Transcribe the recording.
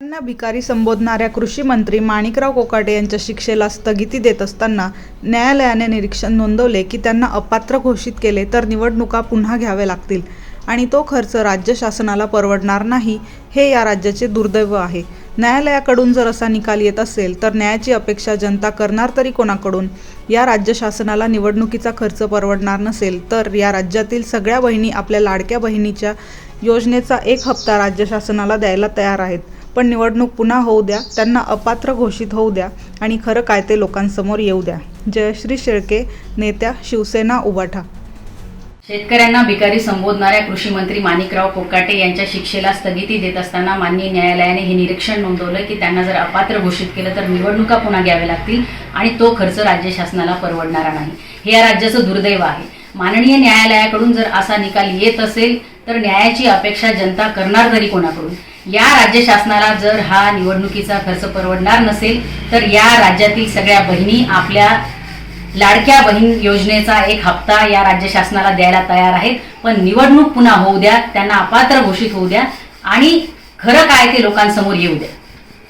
त्यांना भिकारी संबोधणाऱ्या कृषी मंत्री माणिकराव कोकाटे यांच्या शिक्षेला स्थगिती देत असताना न्यायालयाने निरीक्षण नोंदवले की त्यांना अपात्र घोषित केले तर निवडणुका पुन्हा घ्याव्या लागतील. आणि तो खर्च राज्य शासनाला परवडणार नाही हे या राज्याचे दुर्दैव आहे. न्यायालयाकडून जर असा निकाल येत असेल तर न्यायाची अपेक्षा जनता करणार तरी कोणाकडून? या राज्य शासनाला निवडणुकीचा खर्च परवडणार नसेल तर या राज्यातील सगळ्या बहिणी आपल्या लाडक्या बहिणीच्या योजनेचा एक हप्ता राज्य शासनाला द्यायला तयार आहेत. पण निवडणूक पुन्हा होऊ द्या त्यांना अपात्र घोषित होऊ द्या आणि खरं काय ते लोकांसमोर येऊ द्या. जयश्री शेळके नेत्या शिवसेना उबाठा शेतकऱ्यांना भिकारी संबोधणाऱ्या कृषी मंत्री माणिकराव कोकाटे यांच्या शिक्षेला स्थगिती देत असताना माननीय न्यायालयाने हे निरीक्षण नोंदवलं की त्यांना जर अपात्र घोषित केलं तर निवडणुका पुन्हा घ्याव्या लागतील आणि तो खर्च राज्य शासनाला परवडणारा नाही. हे या राज्याचं दुर्दैव आहे. माननीय न्यायालयाकडून जर असा निकाल येत असेल तर न्यायाची अपेक्षा जनता करणार तरी कोणाकडून? या राज्य शासनाला जर हा निवडणुकीचा खर्च परवडणार नसेल तर या राज्यातील सगळ्या बहिणी आपल्या लाडक्या बहीण योजनेचा एक हप्ता या राज्य शासनाला द्यायला तयार आहेत. पण निवडणूक पुन्हा होऊ द्या त्यांना अपात्र घोषित होऊ द्या आणि खरं काय ते लोकांसमोर येऊ द्या.